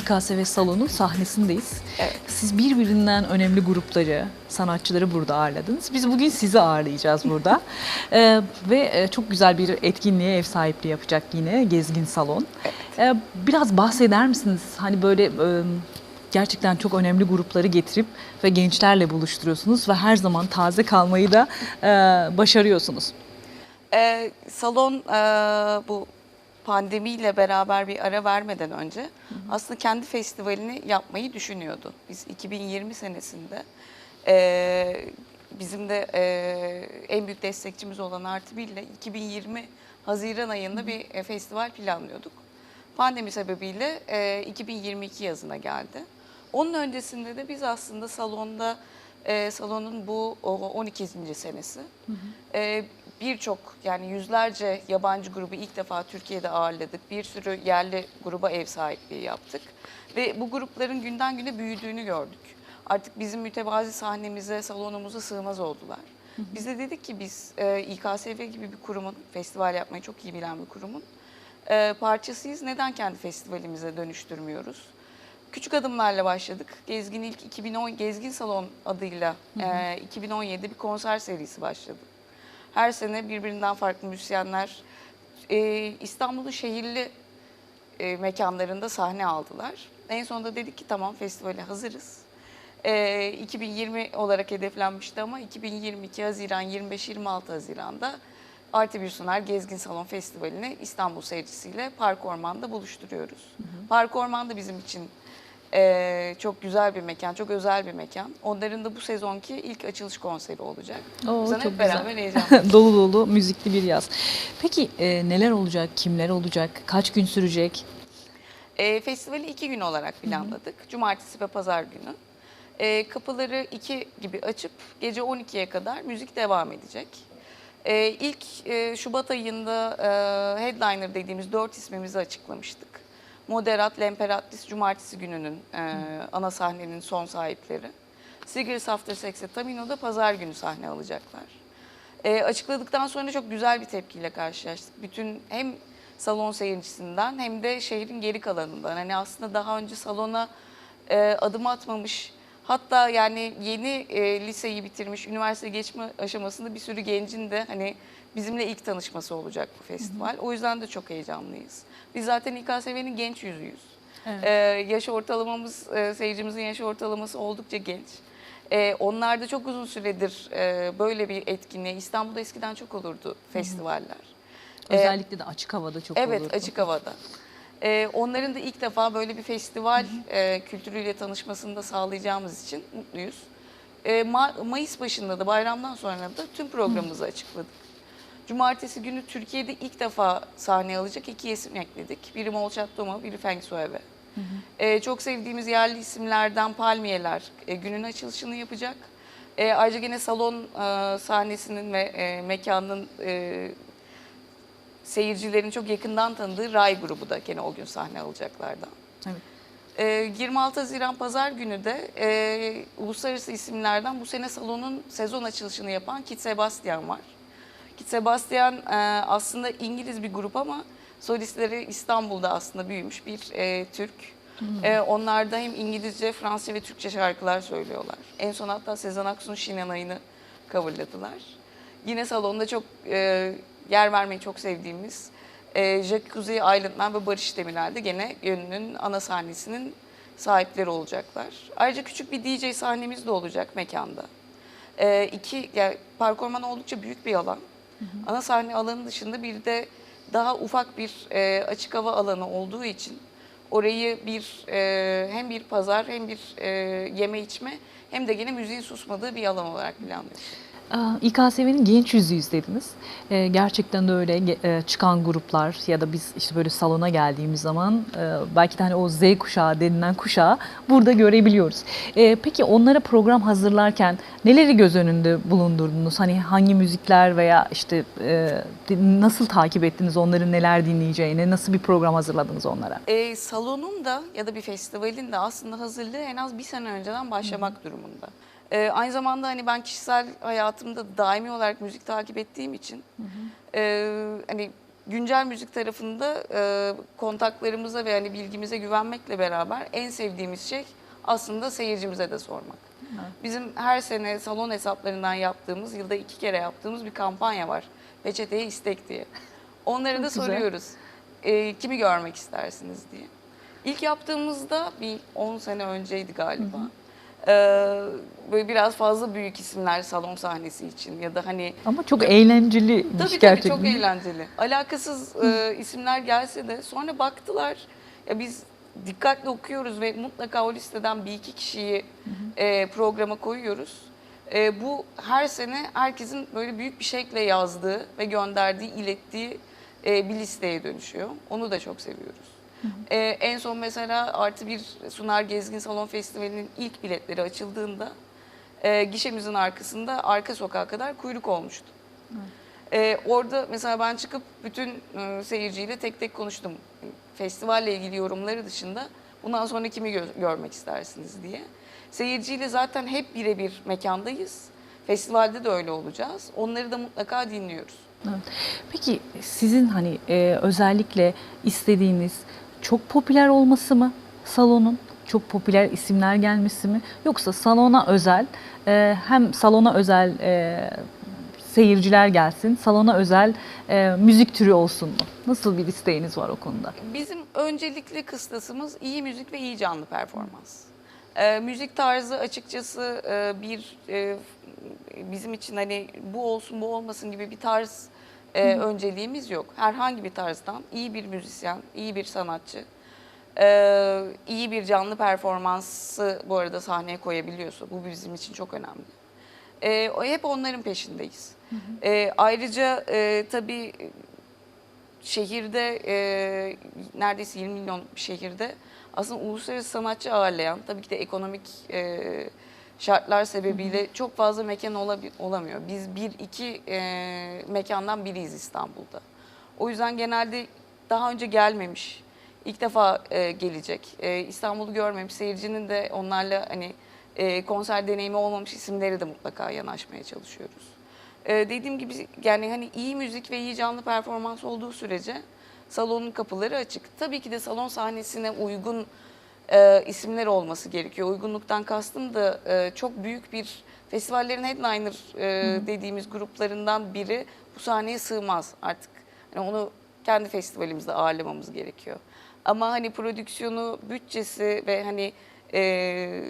İKSV Salonu sahnesindeyiz. Evet. Siz birbirinden önemli grupları, sanatçıları burada ağırladınız. Biz bugün sizi ağırlayacağız burada. Ee, ve e, çok güzel bir etkinliğe ev sahipliği yapacak yine Gezgin Salon. Ee, biraz bahseder misiniz? Hani böyle e, gerçekten çok önemli grupları getirip ve gençlerle buluşturuyorsunuz ve her zaman taze kalmayı da e, başarıyorsunuz. Ee, salon e, bu pandemiyle beraber bir ara vermeden önce aslında kendi festivalini yapmayı düşünüyordu. Biz 2020 senesinde e, bizim de e, en büyük destekçimiz olan Artı ile 2020 Haziran ayında bir e, festival planlıyorduk. Pandemi sebebiyle e, 2022 yazına geldi. Onun öncesinde de biz aslında salonda e, salonun bu o, 12. senesi. E, Birçok yani yüzlerce yabancı grubu ilk defa Türkiye'de ağırladık. Bir sürü yerli gruba ev sahipliği yaptık. Ve bu grupların günden güne büyüdüğünü gördük. Artık bizim mütevazi sahnemize, salonumuza sığmaz oldular. Biz de dedik ki biz e, İKSV gibi bir kurumun, festival yapmayı çok iyi bilen bir kurumun e, parçasıyız. Neden kendi festivalimize dönüştürmüyoruz? Küçük adımlarla başladık. Gezgin ilk 2010 Gezgin Salon adıyla e, 2017 bir konser serisi başladı. Her sene birbirinden farklı müzisyenler e, İstanbul'un şehirli e, mekanlarında sahne aldılar. En sonunda dedik ki tamam festivale hazırız. E, 2020 olarak hedeflenmişti ama 2022 Haziran 25-26 Haziran'da Artı Bir Sunar Gezgin Salon Festivali'ni İstanbul seyircisiyle Park Orman'da buluşturuyoruz. Park Orman da bizim için e, çok güzel bir mekan, çok özel bir mekan. Onların da bu sezonki ilk açılış konseri olacak. Oo, de çok hep beraber heyecanlıyız. dolu dolu müzikli bir yaz. Peki e, neler olacak, kimler olacak, kaç gün sürecek? E, festivali iki gün olarak planladık. Cumartesi ve pazar günü. E, kapıları iki gibi açıp gece 12'ye kadar müzik devam edecek. E, ilk e, Şubat ayında e, headliner dediğimiz dört ismimizi açıklamıştık. Moderat, Lemperatlis Cumartesi gününün e, ana sahnenin son sahipleri. Sigris After Sex'e Tamino'da pazar günü sahne alacaklar. E, açıkladıktan sonra çok güzel bir tepkiyle karşılaştık. Bütün hem salon seyircisinden hem de şehrin geri kalanından. Hani aslında daha önce salona e, adım atmamış, hatta yani yeni e, liseyi bitirmiş, üniversite geçme aşamasında bir sürü gencin de hani bizimle ilk tanışması olacak bu festival. O yüzden de çok heyecanlıyız. Biz zaten İKSV'nin genç yüzüyüz. Evet. E, yaş ortalamamız, e, seyircimizin yaş ortalaması oldukça genç. E, onlar da çok uzun süredir e, böyle bir etkinliğe, İstanbul'da eskiden çok olurdu festivaller. E, Özellikle de açık havada çok Evet, olurdu. açık havada. Ee, onların da ilk defa böyle bir festival e, kültürüyle tanışmasını da sağlayacağımız için mutluyuz. Ee, Ma- Mayıs başında da bayramdan sonra da tüm programımızı açıkladık. Cumartesi günü Türkiye'de ilk defa sahne alacak iki isim ekledik. Biri Molchat Doma, biri Feng Sueve. Ee, çok sevdiğimiz yerli isimlerden Palmiyeler e, günün açılışını yapacak. Ee, ayrıca gene salon e, sahnesinin ve e, mekanın e, seyircilerin çok yakından tanıdığı Ray grubu da gene o gün sahne alacaklardan. Evet. Ee, 26 Haziran Pazar günü de e, uluslararası isimlerden bu sene salonun sezon açılışını yapan Kit Sebastian var. Kit Sebastian e, aslında İngiliz bir grup ama solistleri İstanbul'da aslında büyümüş bir e, Türk. E, onlar da hem İngilizce, Fransızca ve Türkçe şarkılar söylüyorlar. En son hatta Sezen Aksu'nun Şinanay'ını coverladılar. Yine salonda çok e, yer vermeyi çok sevdiğimiz e, Jacuzzi Island'dan ve Barış Demirel de gene gönlünün ana sahnesinin sahipleri olacaklar. Ayrıca küçük bir DJ sahnemiz de olacak mekanda. E, iki, yani park ormanı oldukça büyük bir alan. Ana sahne alanı dışında bir de daha ufak bir e, açık hava alanı olduğu için orayı bir e, hem bir pazar hem bir e, yeme içme hem de gene müziğin susmadığı bir alan olarak planlıyoruz. İKSV'nin genç yüzüyüz dediniz. Ee, gerçekten de öyle e, çıkan gruplar ya da biz işte böyle salona geldiğimiz zaman e, belki de hani o Z kuşağı denilen kuşağı burada görebiliyoruz. Ee, peki onlara program hazırlarken neleri göz önünde bulundurdunuz? Hani hangi müzikler veya işte e, nasıl takip ettiniz onların neler dinleyeceğini, nasıl bir program hazırladınız onlara? E, salonun da ya da bir festivalin de aslında hazırlığı en az bir sene önceden başlamak durumunda. E, aynı zamanda hani ben kişisel hayatımda daimi olarak müzik takip ettiğim için e, hani güncel müzik tarafında e, kontaklarımıza ve hani bilgimize güvenmekle beraber en sevdiğimiz şey aslında seyircimize de sormak. Bizim her sene salon hesaplarından yaptığımız, yılda iki kere yaptığımız bir kampanya var. Peçeteye istek diye. Onlara Çok da güzel. soruyoruz. e, kimi görmek istersiniz diye. İlk yaptığımızda bir 10 sene önceydi galiba. Ee, böyle biraz fazla büyük isimler salon sahnesi için ya da hani Ama çok eğlenceli Tabii tabii gerçekten. çok eğlenceli. Alakasız e, isimler gelse de sonra baktılar ya biz dikkatli okuyoruz ve mutlaka o listeden bir iki kişiyi e, programa koyuyoruz. E, bu her sene herkesin böyle büyük bir şekle yazdığı ve gönderdiği, ilettiği e, bir listeye dönüşüyor. Onu da çok seviyoruz. E, en son mesela artı bir Sunar Gezgin Salon Festivali'nin ilk biletleri açıldığında e, gişemizin arkasında arka sokağa kadar kuyruk olmuştu. Ee, orada mesela ben çıkıp bütün e, seyirciyle tek tek konuştum. Festivalle ilgili yorumları dışında bundan sonra kimi gö- görmek istersiniz diye. Seyirciyle zaten hep birebir mekandayız. Festivalde de öyle olacağız. Onları da mutlaka dinliyoruz. Evet. Peki sizin hani e, özellikle istediğiniz çok popüler olması mı salonun? Çok popüler isimler gelmesi mi? Yoksa salona özel e, hem salona özel e, seyirciler gelsin, salona özel e, müzik türü olsun mu? Nasıl bir isteğiniz var o konuda? Bizim öncelikli kıstasımız iyi müzik ve iyi canlı performans. Ee, müzik tarzı açıkçası e, bir e, bizim için hani bu olsun bu olmasın gibi bir tarz e, önceliğimiz yok. Herhangi bir tarzdan iyi bir müzisyen, iyi bir sanatçı, e, iyi bir canlı performansı bu arada sahneye koyabiliyorsa bu bizim için çok önemli. E, hep onların peşindeyiz. E, ayrıca e, tabii şehirde e, neredeyse 20 milyon şehirde aslında uluslararası sanatçı ağırlayan tabii ki de ekonomik e, şartlar sebebiyle çok fazla mekan olamıyor. Biz bir iki e, mekandan biriyiz İstanbul'da. O yüzden genelde daha önce gelmemiş, ilk defa e, gelecek, e, İstanbul'u görmemiş seyircinin de onlarla hani e, konser deneyimi olmamış isimlere de mutlaka yanaşmaya çalışıyoruz. Ee, dediğim gibi yani hani iyi müzik ve iyi canlı performans olduğu sürece salonun kapıları açık. Tabii ki de salon sahnesine uygun e, isimler olması gerekiyor. Uygunluktan kastım da e, çok büyük bir festivallerin headliner e, dediğimiz gruplarından biri bu sahneye sığmaz artık. Yani onu kendi festivalimizde ağırlamamız gerekiyor. Ama hani prodüksiyonu, bütçesi ve hani e,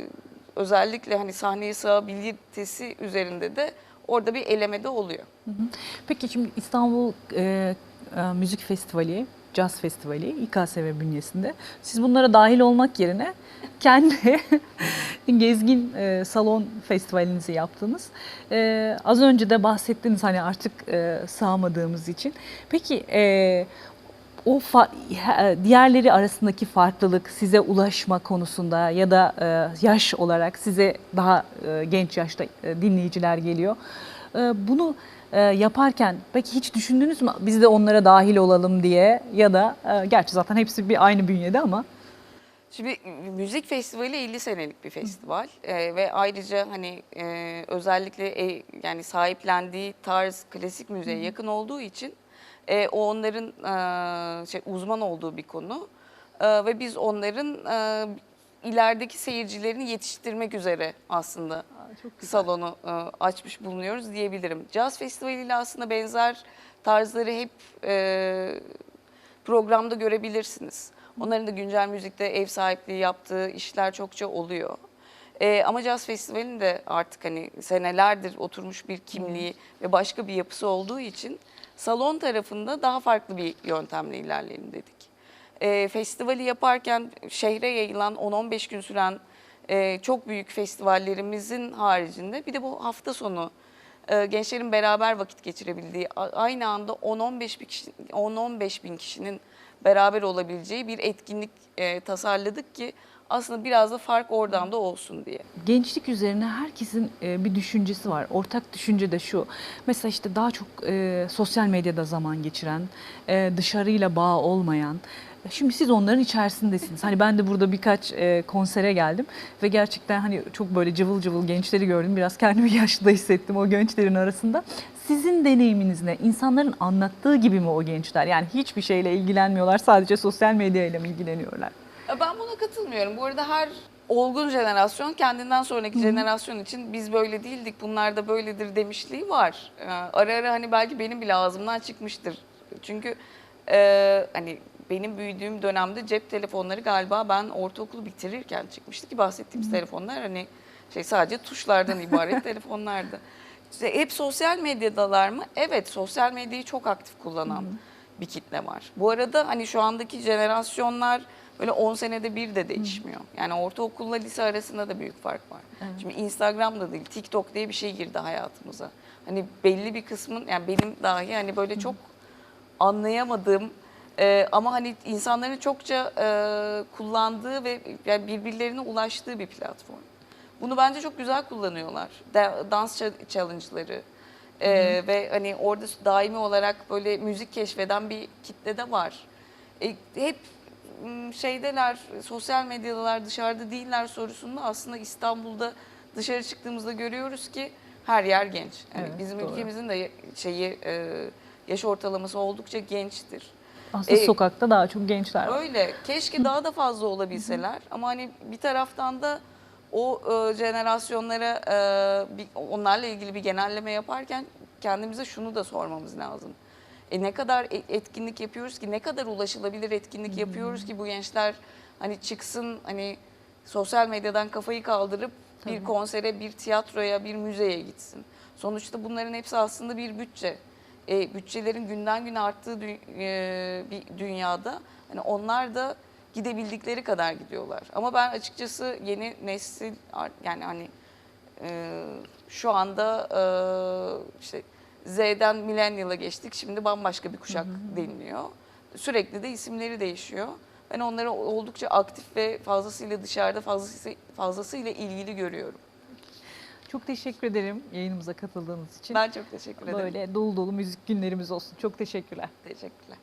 özellikle hani sahneye sığabilitesi üzerinde de orada bir eleme de oluyor. Peki şimdi İstanbul e, e, Müzik Festivali, Jazz Festivali İKSV bünyesinde siz bunlara dahil olmak yerine kendi gezgin e, salon festivalinizi yaptınız. E, az önce de bahsettiniz hani artık e, sığamadığımız için. Peki e, o diğerleri arasındaki farklılık size ulaşma konusunda ya da e, yaş olarak size daha e, genç yaşta e, dinleyiciler geliyor. E, bunu e, yaparken peki hiç düşündünüz mü? Biz de onlara dahil olalım diye ya da e, gerçi zaten hepsi bir aynı bünyede ama. Şimdi müzik festivali 50 senelik bir festival. Ee, ve ayrıca hani e, özellikle e, yani sahiplendiği tarz klasik müziğe yakın olduğu için e, o onların e, şey uzman olduğu bir konu. E, ve biz onların e, ilerideki seyircilerini yetiştirmek üzere aslında çok salonu e, açmış bulunuyoruz diyebilirim. Caz Festivali ile aslında benzer tarzları hep e, programda görebilirsiniz. Onların da güncel müzikte ev sahipliği yaptığı işler çokça oluyor. E, ama Caz Festivali'nin de artık hani senelerdir oturmuş bir kimliği ve başka bir yapısı olduğu için salon tarafında daha farklı bir yöntemle ilerleyelim dedik. E, festivali yaparken şehre yayılan 10-15 gün süren e, çok büyük festivallerimizin haricinde bir de bu hafta sonu e, gençlerin beraber vakit geçirebildiği aynı anda 10-15 bin, kişi, 10-15 bin kişinin beraber olabileceği bir etkinlik e, tasarladık ki aslında biraz da fark oradan da olsun diye. gençlik üzerine herkesin e, bir düşüncesi var. Ortak düşünce de şu. Mesela işte daha çok e, sosyal medyada zaman geçiren, e, dışarıyla bağ olmayan. Şimdi siz onların içerisindesiniz. Hani ben de burada birkaç e, konsere geldim ve gerçekten hani çok böyle cıvıl cıvıl gençleri gördüm. Biraz kendimi yaşlı da hissettim o gençlerin arasında. Sizin deneyiminiz ne? İnsanların anlattığı gibi mi o gençler? Yani hiçbir şeyle ilgilenmiyorlar, sadece sosyal medyayla mı ilgileniyorlar? Ben buna katılmıyorum. Bu arada her olgun jenerasyon kendinden sonraki jenerasyon için biz böyle değildik, bunlar da böyledir demişliği var. Ee, Ara ara hani belki benim bile ağzımdan çıkmıştır. Çünkü e, hani benim büyüdüğüm dönemde cep telefonları galiba ben ortaokulu bitirirken çıkmıştı ki bahsettiğimiz telefonlar hani şey sadece tuşlardan ibaret telefonlardı. İşte hep sosyal medyadalar mı? Evet, sosyal medyayı çok aktif kullanan bir kitle var. Bu arada hani şu andaki jenerasyonlar böyle 10 senede bir de değişmiyor. Yani ortaokulla lise arasında da büyük fark var. Şimdi Instagram'da değil, TikTok diye bir şey girdi hayatımıza. Hani belli bir kısmın, yani benim dahi hani böyle çok anlayamadığım e, ama hani insanların çokça e, kullandığı ve yani birbirlerine ulaştığı bir platform. Bunu bence çok güzel kullanıyorlar. Da- dans challenge'ları e, ve hani orada daimi olarak böyle müzik keşfeden bir kitle de var. E, hep şeydeler, sosyal medyadalar, dışarıda değiller sorusunda aslında İstanbul'da dışarı çıktığımızda görüyoruz ki her yer genç. Yani Evet, bizim doğru. ülkemizin de şeyi e, yaş ortalaması oldukça gençtir. Aslında E, sokakta daha çok gençler var. Öyle. Keşke daha da fazla olabilseler. Ama hani bir taraftan da o e, jenerasyonlara e, bir, onlarla ilgili bir genelleme yaparken kendimize şunu da sormamız lazım. E ne kadar e- etkinlik yapıyoruz ki, ne kadar ulaşılabilir etkinlik yapıyoruz ki bu gençler hani çıksın hani sosyal medyadan kafayı kaldırıp bir konsere, bir tiyatroya, bir müzeye gitsin. Sonuçta bunların hepsi aslında bir bütçe. E, bütçelerin günden güne arttığı dü- e, bir dünyada hani onlar da gidebildikleri kadar gidiyorlar. Ama ben açıkçası yeni nesil yani hani e, şu anda e, işte Z'den millennial'a geçtik. Şimdi bambaşka bir kuşak deniliyor. Sürekli de isimleri değişiyor. Ben onları oldukça aktif ve fazlasıyla dışarıda fazlası, fazlasıyla ilgili görüyorum. Çok teşekkür ederim yayınımıza katıldığınız için. Ben çok teşekkür ederim. Böyle dolu dolu müzik günlerimiz olsun. Çok teşekkürler. Teşekkürler.